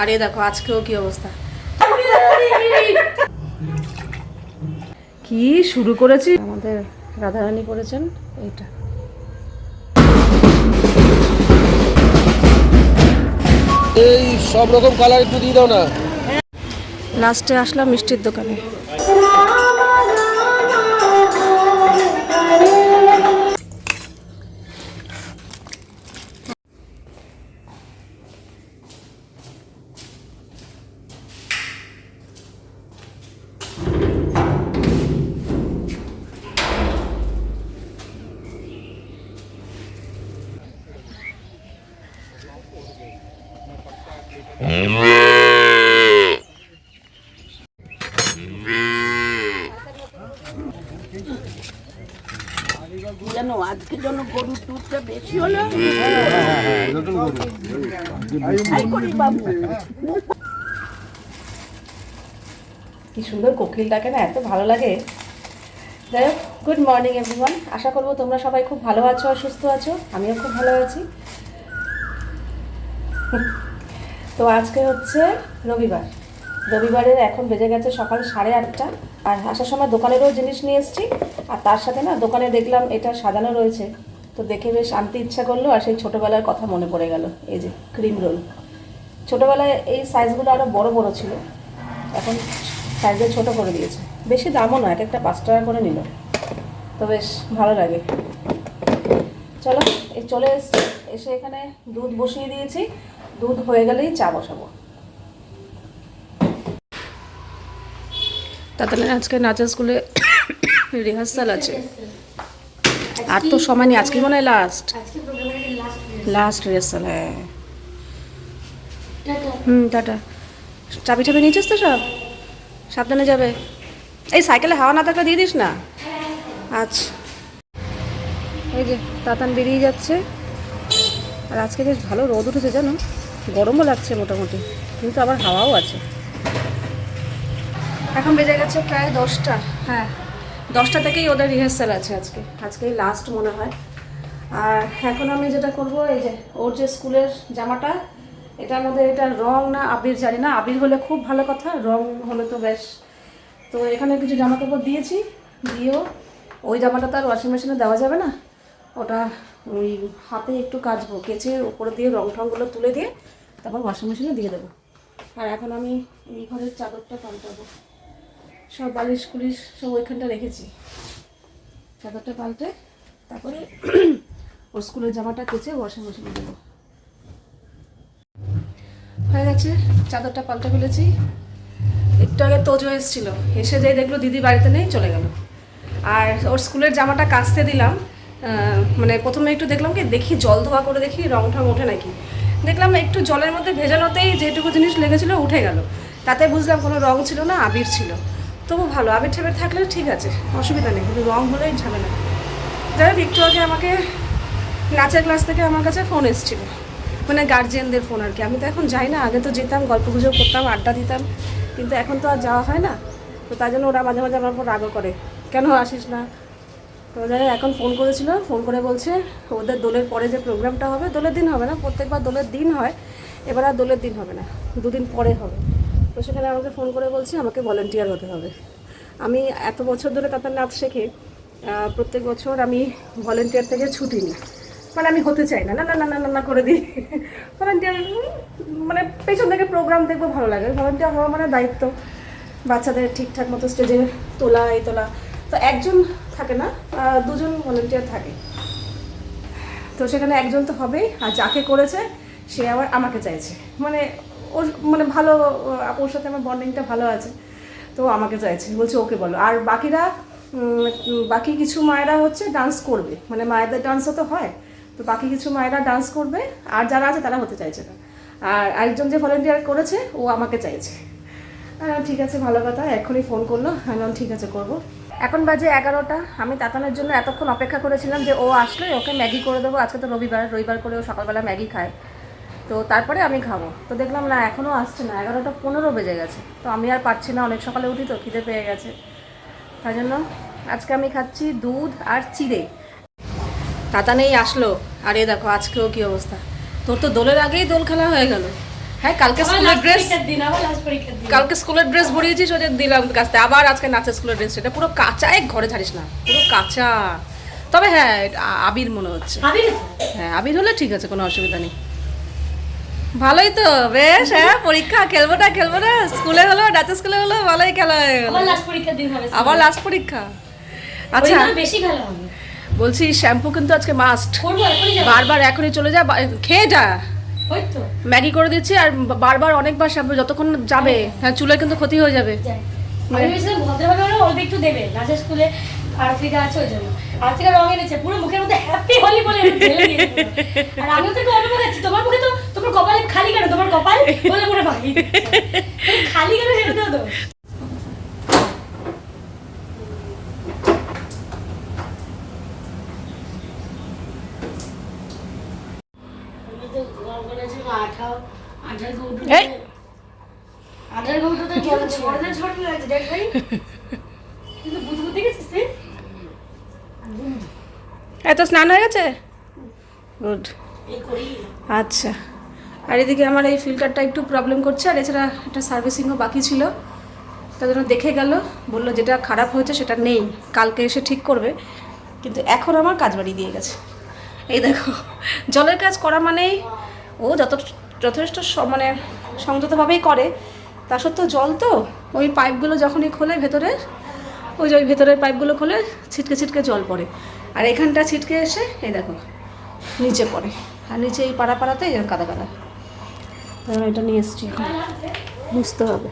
আর দেখো আজকেও কি অবস্থা? কি শুরু করেছি আমাদের রাধারানী করেছেন এইটা। এই সব রকম কালার একটু দিয়ে দাও না। লাস্টে আসলাম মিষ্টির দোকানে। গরুর দুধটা বেশি হলো। কি সুন্দর কোকিল ডাকে না এত ভালো লাগে। যাই হোক গুড মর্নিং এভরিওয়ান আশা করব তোমরা সবাই খুব ভালো আছো আর সুস্থ আছো। আমিও খুব ভালো আছি। তো আজকে হচ্ছে রবিবার। রবিবারের এখন বেজে গেছে সকাল সাড়ে আটটা। আর আসার সময় দোকানেরও জিনিস নিয়ে এসেছি। আর তার সাথে না দোকানে দেখলাম এটা সাজানো রয়েছে। তো দেখে বেশ আনতে ইচ্ছা করল আর সেই ছোটোবেলার কথা মনে পড়ে গেল। এই যে ক্রিম রোল ছোটোবেলায় এই সাইজগুলো আরও বড় বড় ছিল। এখন সাইজে ছোট করে দিয়েছে। বেশি দামও না এক একটা পাঁচ টাকা করে নিল। তো বেশ ভালো লাগে। চলো, এই চলে এসছি। এসে এখানে দুধ বসিয়ে দিয়েছি। দুধ হয়ে গেলেই চা বসাবো। তাহলে আজকে নাচের স্কুলে রিহার্সাল আছে। আর তো সময় নেই আজকে মনে হয় লাস্ট লাস্ট রিহার্সাল হ্যাঁ। হুম টাটা। চাবি টাবি নিয়েছিস তো সব? সাবধানে যাবে। এই সাইকেলে হাওয়া না থাকলে দিয়ে দিস না? আচ্ছা। এই যে তাতান বেরিয়ে যাচ্ছে। আর আজকে বেশ ভালো রোদ উঠেছে জানো? গরমও লাগছে মোটামুটি কিন্তু আবার হাওয়াও আছে। এখন বেজে গেছে প্রায় দশটা। হ্যাঁ। দশটা থেকেই ওদের রিহার্সাল আছে আজকে। আজকেই লাস্ট মনে হয়। আর এখন আমি যেটা করব, এই যে ওর যে স্কুলের জামাটা, এটার মধ্যে এটা রং না আবির জানি না, আবির হলে খুব ভালো কথা, রং হলে তো বেশ। তো এখানে কিছু জামা কাপড় দিয়েছি, দিয়েও ওই জামাটা তো আর ওয়াশিং মেশিনে দেওয়া যাবে না। ওটা ওই হাতে একটু কাচবো, কেচে উপরে দিয়ে রং টংগুলো তুলে দিয়ে তারপর ওয়াশিং মেশিনে দিয়ে দেবো। আর এখন আমি এই ঘরের চাদরটা পাল্টাবো। সব বালিশ কুলিশ সব ওইখানটা রেখেছি। চাদরটা পাল্টে তারপরে ওর স্কুলের জামাটা কেচে ওয়াশিং মেশিনে দেবো। হয়ে গেছে, চাদরটা পাল্টে ফেলেছি। একটু আগে তোজো এসেছিল, এসে যেই দেখল দিদি বাড়িতে নেই, চলে গেল। আর ওর স্কুলের জামাটা কাচতে দিলাম মানে প্রথমে একটু দেখলাম কি, দেখি জল ধোয়া করে দেখি রং ঠং ওঠে নাকি। দেখলাম একটু জলের মধ্যে ভেজানোতেই যেটুকু জিনিস লেগেছিলো উঠে গেল। তাতে বুঝলাম কোনো রং ছিল না, আবির ছিল। তবু ভালো, আবির ঠেবের থাকলে ঠিক আছে, অসুবিধা নেই, কিন্তু রং হলেই ঝামেলা। যাই হোক, একটু আগে আমাকে নাচের ক্লাস থেকে আমার কাছে ফোন এসেছিল মানে গার্জিয়ানদের ফোন আর কি। আমি তো এখন যাই না, আগে তো যেতাম, গল্প গুজব করতাম, আড্ডা দিতাম, কিন্তু এখন তো আর যাওয়া হয় না। তো তাই জন্য ওরা মাঝে মাঝে আমার উপর রাগও করে, কেন আসিস না? তো যাই এখন ফোন করেছিল, ফোন করে বলছে, ওদের দোলের পরে যে প্রোগ্রামটা হবে, দোলের দিন হবে না, প্রত্যেকবার দোলের দিন হয়, এবার আর দোলের দিন হবে না, দুদিন পরে হবে। তো সেখানে আমাকে ফোন করে বলছে, আমাকে ভলেন্টিয়ার হতে হবে। আমি এত বছর ধরে তাদের নাচ শেখে প্রত্যেক বছর আমি ভলেন্টিয়ার থেকে ছুটি নিই। মানে আমি হতে চাই না না না না না না করে দিই। ভলেন্টিয়ার মানে পেছন থেকে প্রোগ্রাম দেখব, ভালো লাগে। ভলেন্টিয়ার হওয়া মানে দায়িত্ব। বাচ্চাদের ঠিকঠাক মতো স্টেজে তোলা, এই তোলা। তো একজন থাকে না দুজন ভলেন্টিয়ার থাকে। তো সেখানে একজন তো হবেই, আর যাকে করেছে, সে আবার আমাকে চাইছে। মানে ওর মানে ভালো, ওর সাথে আমার বন্ডিংটা ভালো আছে। তো আমাকে চাইছে বলছে, ওকে বলো। আর বাকিরা বাকি কিছু মায়েরা হচ্ছে ডান্স করবে। মানে মায়েদের ডান্সও তো হয়। তো বাকি কিছু মায়েরা ডান্স করবে। আর যারা আছে, তারা হতে চাইছে না। আর একজন যে ভলেন্টিয়ার করেছে, ও আমাকে চাইছে। ঠিক আছে, ভালো কথা, এখনই ফোন করল। আমি ঠিক আছে, করব। এখন বাজে এগারোটা। আমি তাতানোর জন্য এতক্ষণ অপেক্ষা করেছিলাম যে ও আসলে ওকে ম্যাগি করে দেবো। আজকে তো রবিবার রবিবার করে ও সকালবেলা ম্যাগি খায়। তো তারপরে আমি খাব। তো দেখলাম না এখনও আসছে না এগারোটা পনেরো বেজে গেছে। তো আমি আর পারছি না অনেক সকালে উঠি তো খিদে পেয়ে গেছে। তাই জন্য আজকে আমি খাচ্ছি দুধ আর চিড়ে। তাতা নেই আসলো। আর এ দেখো আজকেও কি অবস্থা। তোর তো দোলের আগেই দোল খেলা হয়ে গেল। হ্যাঁ কালকে স্কুলের ড্রেস কালকে স্কুলের ড্রেস ভরিয়েছিস ওদের দিলাম কাছতে আবার আজকে নাচের স্কুলের ড্রেস সেটা পুরো কাঁচা এক ঘরে ছাড়িস না পুরো কাঁচা। তবে হ্যাঁ আবির মনে হচ্ছে। হ্যাঁ আবির হলে ঠিক আছে কোনো অসুবিধা নেই। ভালোই তো বেশ হ্যাঁ পরীক্ষা খেলব না খেলব না স্কুলে হলো নাচের স্কুলে হলো ভালোই খেলা হয়ে গেল। আবার লাস্ট পরীক্ষা আচ্ছা। বেশি খেলা হবে। বলছি শ্যাম্পু কিন্তু আজকে মাস্ট বারবার এখনই চলে যা খেয়ে যা। ম্যাগি করে দিচ্ছি আর বারবার অনেকবার শ্যাম্পু যতক্ষণ যাবে হ্যাঁ। চুলের কিন্তু ক্ষতি হয়ে যাবে। আমি অল্প একটু দেবে স্কুলে আর্থিকা আছে ওই জন্য। আর্থিকা রঙ এনেছে পুরো মুখের মধ্যে হ্যাপি হোলি বলে। আর অল্প খাচ্ছি তোমার মুখে তো তোমার কপালে খালি কেন? তোমার কপাল বলে পুরো ভাই খালি কেন সেটা তো। দেখেছিস তুই এত স্নান হয়ে গেছে? গুড আচ্ছা। আর এদিকে আমার এই ফিল্টারটা একটু প্রবলেম করছে, আর এছাড়া একটা সার্ভিসিংও বাকি ছিল। তার জন্য দেখে গেল, বলল যেটা খারাপ হয়েছে সেটা নেই, কালকে এসে ঠিক করবে। কিন্তু এখন আমার কাজ বাড়ি দিয়ে গেছে। এই দেখো, জলের কাজ করা মানেই ও যত, যথেষ্ট মানে সংযতভাবেই করে, তা সত্ত্বেও জল তো, ওই পাইপগুলো যখনই খোলে ভেতরে, ওই যে ওই ভেতরের পাইপগুলো খোলে ছিটকে ছিটকে জল পড়ে। আর এখানটা ছিটকে এসে, এই দেখো, নিচে পড়ে। আর নিচে এই পাড়া পাড়াতে কাদা কাদা। তারপর এটা নিয়ে এসছি বুঝতে হবে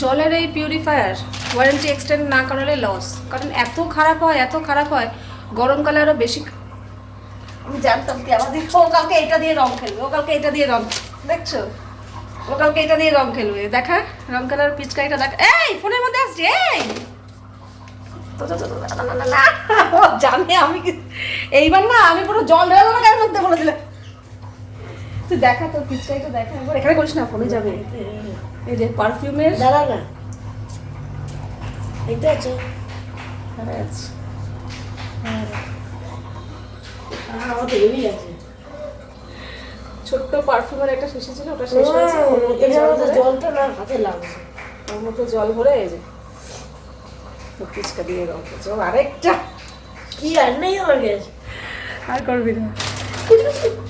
জলের এই পিউরিফায়ার ওয়ারেন্টি এক্সটেন্ড না করালে লস কারণ এত খারাপ হয় এত খারাপ হয় গরমকালে আরও বেশি আমি জানতাম কি আমাদের ও কালকে এটা দিয়ে রং খেলবে ও কালকে এটা দিয়ে রং দেখছ ও কালকে এটা দিয়ে রং খেলবে দেখা রং কালার পিচকারিটা দেখা এই ফোনের মধ্যে আসছে এই জানে আমি এইবার না আমি পুরো জল ঢেলে গায়ের মধ্যে বলে দিলে তুই দেখা তোর পিচকারিটা দেখা। একবার এখানে করিস না ফোনে যাবে। এই যে পারফিউমের দাঁড়া না। এটা আছে। আমার আছে। ছোট্ট পারফিউমের একটা শেষে ছিল ওটা শেষ হয়েছে। জলটা না হাতে লাগছে। ওর মধ্যে জল ভরে এই যে। তো পিচকা দিয়ে রং করছে আরেকটা। কি আর নেই আমার কাছে। আর করবি না। হ্যাঁ,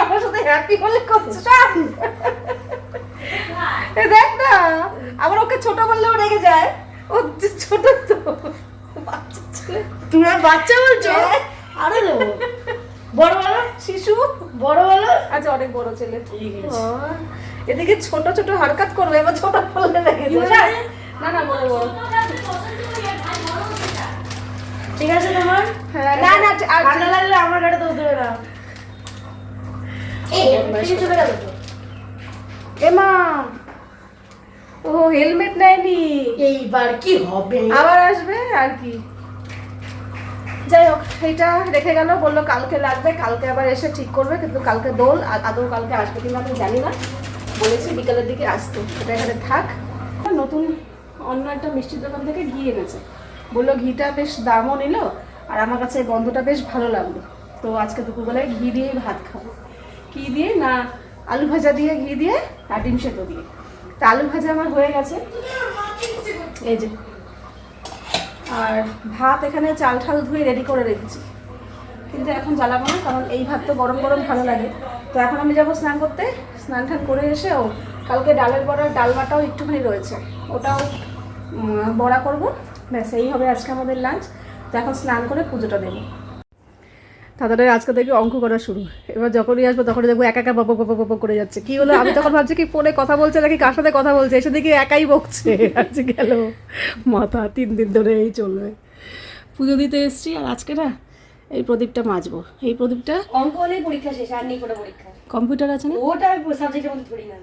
আমার সাথে হ্যাপি দেখ না আবার ওকে ছোট বললেও রেগে যায় ও ছোট তো তুমি আর বাচ্চা বলছো। আরে বড় বলো শিশু বড় বলো আচ্ছা অনেক বড় ছেলে এদিকে ছোট ছোট হরকত করবে এবার ছোট বললে রেগে যায় না না বড় বড় ঠিক আছে তোমার হ্যাঁ, না না ঠান্ডা লাগলে আমার গাড়ি দোষ দেবে না। এই কিছু চলে গেল তো। এমা ও হেলমেট নেয়নি। এইবার কি হবে? আবার আসবে আর কি। যাই হোক এইটা রেখে গেল বলল কালকে লাগবে কালকে আবার এসে ঠিক করবে কিন্তু কালকে দোল আর আদৌ কালকে আসবে কিনা আমি জানি না। বলেছি বিকালের দিকে আসতো এটা এখানে থাক। নতুন অন্য একটা মিষ্টির দোকান থেকে গিয়ে এনেছে। বলল, ঘিটা বেশ দামও নিল আর আমার কাছে গন্ধটা বেশ ভালো লাগল। তো আজকে দুপুরবেলায় ঘি দিয়েই ভাত খাব। কি দিয়ে? না, আলু ভাজা দিয়ে, ঘি দিয়ে আর ডিম সেদ্ধ দিয়ে। তা আলু ভাজা আমার হয়ে গেছে। এই যে। আর ভাত এখানে চাল ঠাল ধুয়ে রেডি করে রেখেছি। কিন্তু এখন জ্বালাবো না, কারণ এই ভাত তো গরম গরম ভালো লাগে। তো এখন আমি যাব স্নান করতে। স্নান টান করে এসেও কালকে ডালের বড়ার ডালমাটাও একটুখানি রয়েছে। ওটাও বড়া করব। ব্যাস এই হবে আজকে আমাদের লাঞ্চ তো এখন স্নান করে পুজোটা দেবো। তাদের আজকে থেকে অঙ্ক করা শুরু। এবার যখনই আসব তখনই দেখব একা একা বপ বপ বপ করে যাচ্ছে। কি হলো? আমি তখন ভাবছি কি ফোনে কথা বলছে নাকি কার সাথে কথা বলছে? এসে দেখি একাই বকছে। আজকে গেল। মাথা তিন দিন ধরে এই চলবে। পুজো দিতে এসছি আর আজকে না এই প্রদীপটা মাজবো। এই প্রদীপটা অঙ্ক হলেই পরীক্ষা শেষ আর নেই কোনো পরীক্ষা। কম্পিউটার আছে না? ওটা সাবজেক্টের মধ্যে পড়ি না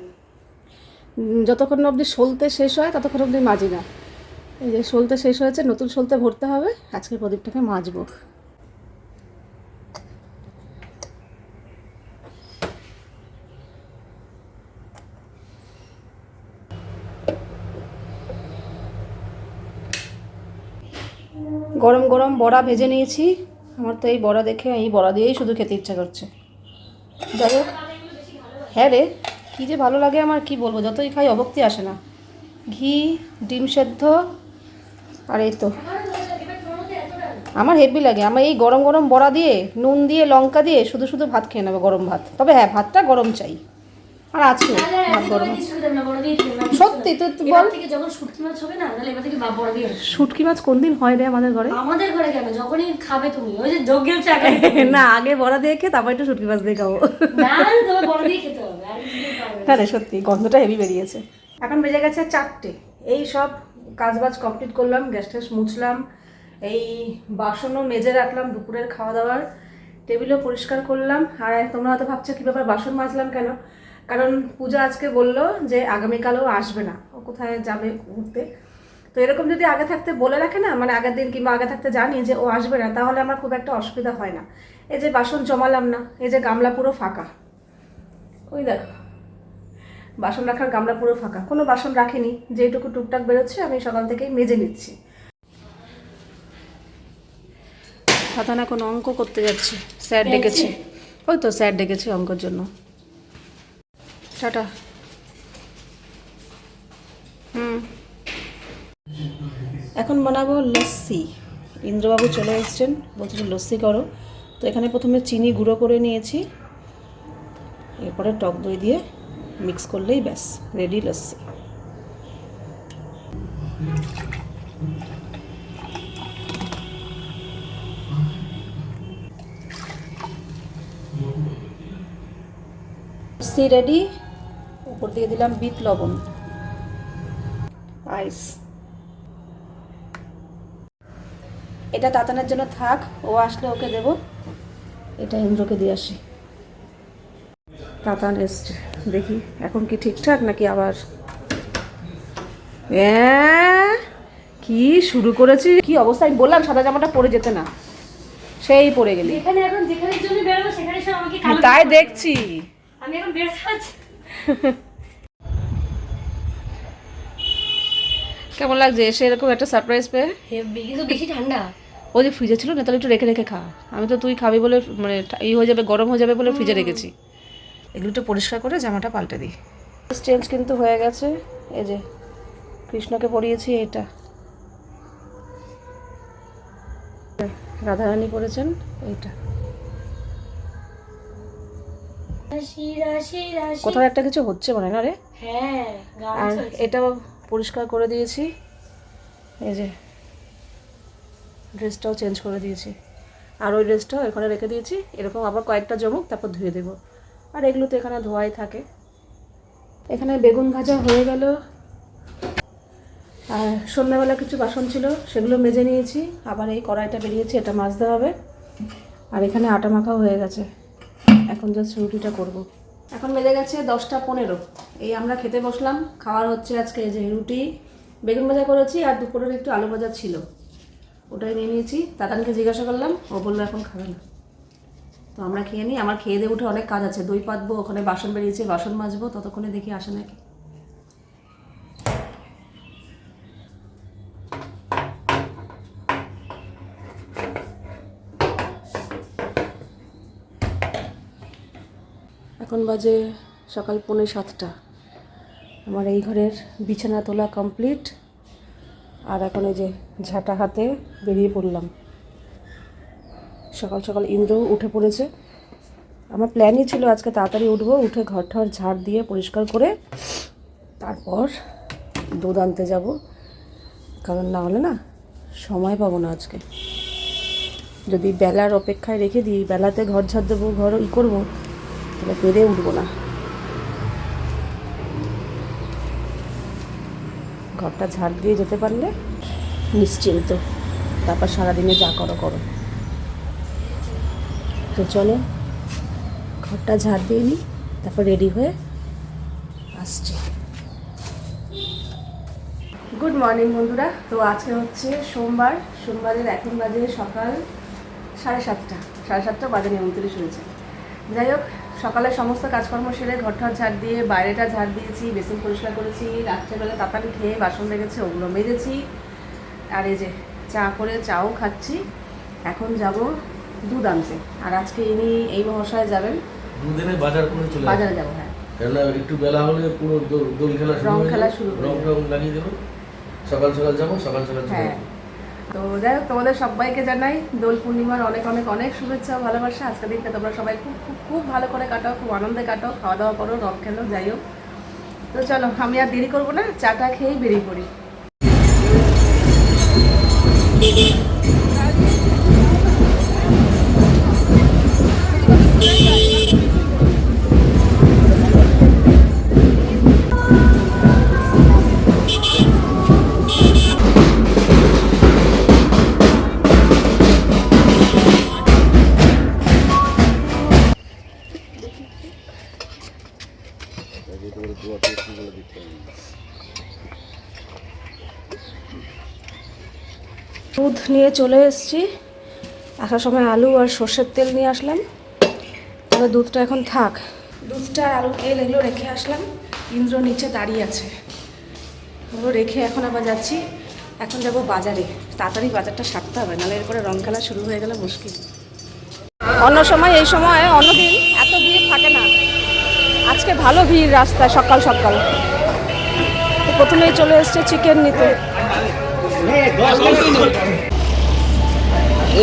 যতক্ষণ অবধি সলতে শেষ হয় ততক্ষণ অবধি মাজি না। এই যে সলতে শেষ হয়েছে, নতুন সলতে ভরতে হবে। আজকে প্রদীপটাকে মাজবো। গরম গরম বড়া ভেজে নিয়েছি। আমার তো এই বড়া দেখে, এই বড়া দিয়েই শুধু খেতে ইচ্ছা করছে। যাই হোক। হ্যাঁ রে, কী যে ভালো লাগে আমার, কি বলব? যতই খাই অভক্তি আসে না। ঘি, ডিম সেদ্ধ আর এই তো। আমার হেভি লাগে। আমার এই গরম গরম বড়া দিয়ে নুন দিয়ে লঙ্কা দিয়ে শুধু শুধু ভাত খেয়ে নেব গরম ভাত। তবে হ্যাঁ ভাতটা গরম চাই। আর আছে ভাত গরম সত্যি, তুই- তুই বল। যখন শুটকি মাছ হবে না তাহলে এবার থেকে বড় দিয়ে শুটকি মাছ কোন দিন হয় রে আমাদের ঘরে? আমাদের ঘরে কেন? যখনই খাবে তুমি। ওই যে চাকা না আগে বড়া দিয়ে খেয়ে তারপর একটু শুটকি মাছ দিয়ে খাব। না বড় দিয়ে খেতে হবে। হ্যাঁ রে সত্যি গন্ধটা হেভি বেরিয়েছে। এখন বেজে গেছে চারটে। এই সব কাজবাজ কমপ্লিট করলাম গ্যাস ট্যাস মুছলাম, এই বাসনও মেজে রাখলাম দুপুরের খাওয়া দাওয়ার টেবিলও পরিষ্কার করলাম। আর তোমরা হয়তো ভাবছ, কী ব্যাপার বাসন মাজলাম কেন? কারণ পূজা আজকে বলল যে আগামীকালও আসবে না। ও কোথায় যাবে ঘুরতে? তো এরকম যদি আগে থাকতে বলে রাখে না মানে আগের দিন কিংবা আগে থাকতে জানি যে ও আসবে না, তাহলে আমার খুব একটা অসুবিধা হয় না। এই যে বাসন জমালাম না, এই যে গামলা পুরো ফাঁকা। ওই দেখো। বাসন রাখার গামলা পুরো ফাঁকা। কোনো বাসন রাখিনি যেটুকু টুকটাক বেরোচ্ছে আমি সকাল থেকেই মেজে নিচ্ছি। ফাতানা কোনো অঙ্ক করতে যাচ্ছে? স্যার ডেকেছে। ওই তো স্যার ডেকেছে অঙ্কর জন্য। টাটা। হুম। এখন বানাবো লস্যি। ইন্দ্রবাবু চলে এসছেন বলছিল লস্যি করো। তো এখানে প্রথমে চিনি গুঁড়ো করে নিয়েছি। এরপরে টক দই দিয়ে মিক্স করলেই ব্যাস রেডি লস্যি লস্যি রেডি উপর দিয়ে দিলাম বিট লবণ। আইস এটা তাতানের জন্য থাক, ও আসলে ওকে দেব। এটা ইন্দ্রকে দিয়ে আসি। তাতান এসছে। দেখি এখন কি ঠিকঠাক নাকি আবার? এ্যাঁ, কি শুরু করেছি? কি অবস্থা? আমি বললাম সাদা জামাটা পরে যেতে না। সেই পরে গেলি। তাই দেখছি। আমি এখন বের কেমন লাগছে? এসে এরকম একটা সারপ্রাইজ পেয়ে? হেভি কিন্তু বেশি ঠান্ডা। ও যে ফ্রিজে ছিল না তাহলে একটু রেখে রেখে খা। আমি তো তুই খাবি বলে মানে এই হয়ে যাবে গরম হয়ে যাবে বলে ফ্রিজে রেখেছি। এগুলো একটু পরিষ্কার করে জামাটা পাল্টে দিই। চেঞ্জ কিন্তু হয়ে গেছে। এই যে কৃষ্ণকে পরিয়েছি এটা। রাধারানী পরেছেন এইটা। রাশি রাশি রাশি। কোথাও একটা কিছু হচ্ছে মনে হয় না রে? হ্যাঁ আর এটাও পরিষ্কার করে দিয়েছি। এই যে ড্রেসটাও চেঞ্জ করে দিয়েছি। আর ওই ড্রেসটাও এখানে রেখে দিয়েছি। এরকম আবার কয়েকটা জমুক তারপর ধুয়ে দেবো। আর এগুলো তো এখানে ধোয়াই থাকে। এখানে বেগুন ভাজা হয়ে গেল। আর সন্ধ্যাবেলা কিছু বাসন ছিল, সেগুলো মেজে নিয়েছি। আবার এই কড়াইটা বেরিয়েছে, এটা মাজতে হবে। আর এখানে আটা মাখাও হয়ে গেছে। এখন জাস্ট রুটিটা করব। এখন বেজে গেছে দশটা পনেরো। এই আমরা খেতে বসলাম। খাওয়ার হচ্ছে আজকে যে রুটি। বেগুন ভাজা করেছি আর দুপুরের একটু আলু ভাজা ছিল। ওটাই নিয়ে নিয়েছি। দাদানকে জিজ্ঞাসা করলাম, ও বলল এখন খাবে না। তো আমরা খেয়ে নিই। আমার খেয়ে দিয়ে উঠে অনেক কাজ আছে। দই পাতবো, ওখানে বাসন বেরিয়েছে, বাসন মাজবো, ততক্ষণে দেখি আসে নাকি। এখন বাজে সকাল পৌনে সাতটা। আমার এই ঘরের বিছানা তোলা কমপ্লিট আর এখন এই যে ঝাঁটা হাতে বেরিয়ে পড়লাম। সকাল সকাল ইন্দ্রও উঠে পড়েছে। আমার প্ল্যানই ছিল আজকে তাড়াতাড়ি উঠবো, উঠে ঘর ঠর ঝাড় দিয়ে পরিষ্কার করে তারপর দুধ আনতে যাব। কারণ না হলে না সময় পাবো না আজকে। যদি বেলার অপেক্ষায় রেখে দিই, বেলাতে ঘর ঝাড় দেবো ঘর ই করব, তাহলে পেরে উঠবো না। ঘরটা ঝাড় দিয়ে যেতে পারলে নিশ্চিন্ত। তারপর সারাদিনে যা করো করো। তো চলো, ঘরটা ঝাড় দিয়ে নিই তারপর রেডি হয়ে আসছি। গুড মর্নিং বন্ধুরা, তো আজকে হচ্ছে সোমবার, সোমবারের এখন বাজে সকাল সাড়ে সাতটা সাড়ে সাতটা বাজে উনত্রিশ হয়েছে। যাই হোক, সকালে সমস্ত কাজকর্ম সেরে ঘরটা ঝাড় দিয়ে, বাইরেটা ঝাড় দিয়েছি, বেসিন পরিষ্কার করেছি, রাত্রেবেলা তাড়াতাড়ি খেয়ে বাসন লেগেছে ওগুলো মেজেছি। আর এই যে চা করে চাও খাচ্ছি, এখন যাব দুধ আনছে। আর আজকে ইনি এই মহাশয় যাবেন। দুদিনে বাজার করে চলে। বাজারে যাব হ্যাঁ। কেননা একটু বেলা হলে পুরো দোল- খেলা শুরু রং খেলা শুরু রং টং লাগিয়ে দেবো। সকাল সকাল যাব সকাল সকাল হ্যাঁ। তো যাই হোক তোমাদের সবাইকে জানাই দোল পূর্ণিমার অনেক অনেক অনেক শুভেচ্ছা ভালোবাসা। আজকের দিনটা তোমরা সবাই খুব খুব খুব ভালো করে কাটাও খুব আনন্দে কাটাও খাওয়া দাওয়া করো রং খেলো যাই হোক। তো চলো আমি আর দেরি করব না চাটা খেয়েই বেরিয়ে পড়ি। দুধ নিয়ে চলে এসেছি। আসার সময় আলু আর সর্ষের তেল নিয়ে আসলাম। তবে দুধটা এখন থাক। দুধটা আর আলু তেল এগুলো রেখে আসলাম। ইন্দ্র নিচে দাঁড়িয়ে আছে। ওগুলো রেখে এখন আবার যাচ্ছি। এখন যাব বাজারে। তাড়াতাড়ি বাজারটা সারতে হবে নাহলে এরপরে রং খেলা শুরু হয়ে গেলে মুশকিল। অন্য সময় এই সময় অন্যদিন এত ভিড় থাকে না। আজকে ভালো ভিড় রাস্তায় সকাল সকাল। তো প্রথমেই চলে এসছে চিকেন নিতে।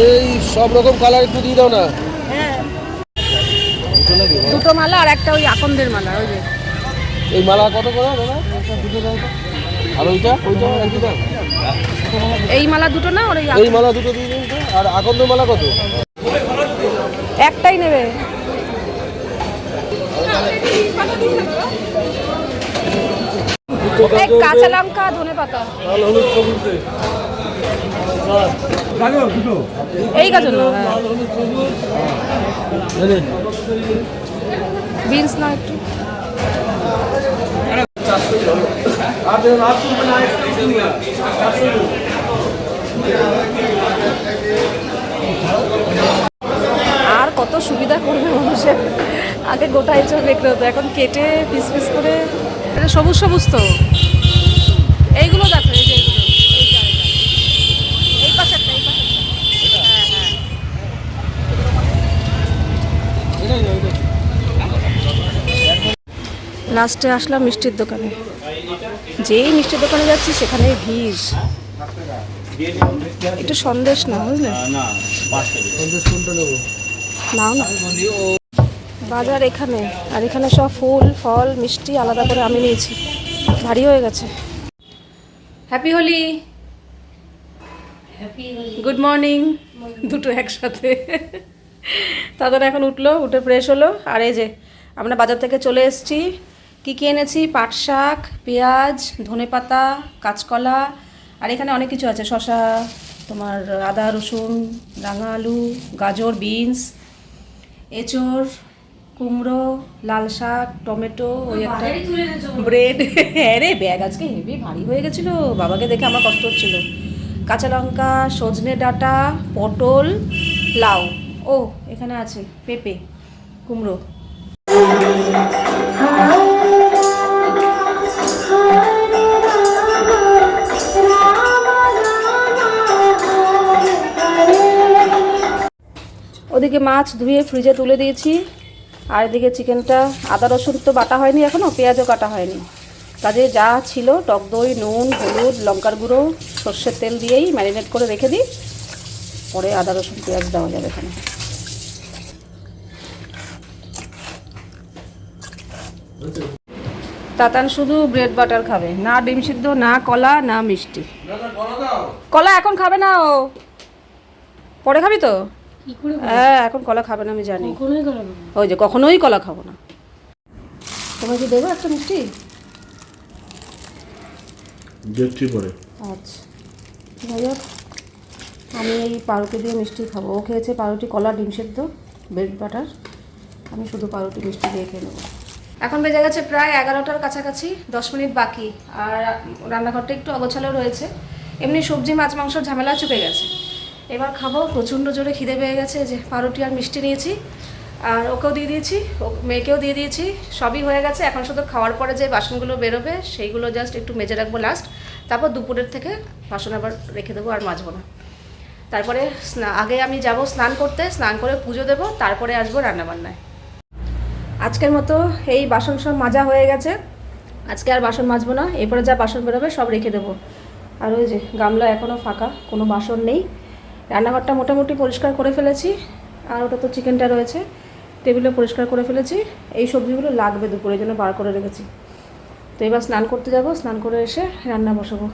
এই সব রকম কালার একটু দিয়ে দাও না। দুটো মালা আর একটা ওই আকন্দের মালা ওই যে। এই মালা কত করে দাদা? দুটো আর ওইটা? ওইটা একই দাম এই মালা দুটো না ওই এই মালা দুটো দিয়ে দিন আর আকন্দ মালা কত? একটাই নেবে। এই কাঁচা লঙ্কা ধনে পাতা। না। একটু। আর কত সুবিধা করবে মানুষের। আগে গোটা এঁচড় দেখতে হতো, এখন কেটে পিস পিস করে সবুজ সবুজ তো। এইগুলো দেখো লাস্টে আসলাম মিষ্টির দোকানে। যেই মিষ্টির দোকানে যাচ্ছি সেখানে ভিড়। একটু সন্দেশ না বুঝলে? সন্দেশ কোনটা নেব? নাও না। বাজার এখানে আর এখানে সব ফুল ফল মিষ্টি আলাদা করে আমি নিয়েছি। ভারী হয়ে গেছে। হ্যাপি হোলি গুড মর্নিং দুটো একসাথে। তাদের এখন উঠল উঠে ফ্রেশ হলো। আর এই যে আমরা বাজার থেকে চলে এসেছি। কী কী এনেছি? পাট শাক পেঁয়াজ ধনেপাতা কাঁচকলা আর এখানে অনেক কিছু আছে। শশা তোমার আদা রসুন রাঙা আলু গাজর বিনস এঁচড় কুমড়ো লাল শাক টমেটো ওই একটা ব্রেড। হ্যাঁ রে ব্যাগ আজকে হেভি ভারী হয়ে গেছিল। বাবাকে দেখে আমার কষ্ট হচ্ছিল। কাঁচা লঙ্কা সজনে ডাঁটা পটল লাউ। ও এখানে আছে পেঁপে কুমড়ো। ওদিকে মাছ ধুয়ে ফ্রিজে তুলে দিয়েছি। আর এদিকে চিকেনটা আদা রসুন তো বাটা হয়নি এখনও পেঁয়াজও কাটা হয়নি। কাজে যা ছিল টক দই নুন হলুদ লঙ্কার গুঁড়ো সর্ষের তেল দিয়েই ম্যারিনেট করে রেখে দিই। পরে আদা রসুন পেঁয়াজ দেওয়া যাবে এখানে। তাতান শুধু ব্রেড বাটার খাবে না ডিম সিদ্ধ না কলা না মিষ্টি। কলা এখন খাবে না ও। পরে খাবি তো? হ্যাঁ এখন কলা খাবে না আমি জানি। ওই যে কখনোই কলা খাব না। তোমার কি দেবো একটা মিষ্টি? দেখছি পরে আচ্ছা। যাই হোক আমি এই পাউরুটি দিয়ে মিষ্টি খাব। ও খেয়েছে পাউরুটি কলা ডিম সেদ্ধ ব্রেড বাটার। আমি শুধু পাউরুটি মিষ্টি দিয়ে খেয়ে নেব। এখন বেজে গেছে প্রায় এগারোটার কাছাকাছি দশ মিনিট বাকি। আর রান্নাঘরটা একটু অগোছালো রয়েছে। এমনি সবজি মাছ মাংসর ঝামেলা চুকে গেছে। এবার খাব। প্রচণ্ড জোরে খিদে পেয়ে গেছে যে পাউরুটি আর মিষ্টি নিয়েছি। আর ওকেও দিয়ে দিয়েছি মেয়েকেও দিয়ে দিয়েছি। সবই হয়ে গেছে। এখন শুধু খাওয়ার পরে যে বাসনগুলো বেরোবে, সেইগুলো জাস্ট একটু মেজে রাখব লাস্ট তারপর দুপুরের থেকে বাসন আবার রেখে দেবো আর মাজবো না। তারপরে আগে আমি যাব স্নান করতে, স্নান করে পুজো দেবো, তারপরে আসব রান্নাবান্নায়। আজকের মতো এই বাসন সব মাজা হয়ে গেছে। আজকে আর বাসন মাজবো না, এরপরে যা বাসন বেরোবে সব রেখে দেবো। আর ওই যে গামলা এখনও ফাঁকা, কোনো বাসন নেই। রান্নাঘরটা মোটামুটি পরিষ্কার করে ফেলেছি, আর ওটা তো চিকেনটা রয়েছে, টেবিলও পরিষ্কার করে ফেলেছি। এই সবজিগুলো লাগবে দুপুরের জন্য বার করে রেখেছি। তো এবার স্নান করতে যাব, স্নান করে এসে রান্না বসাবো।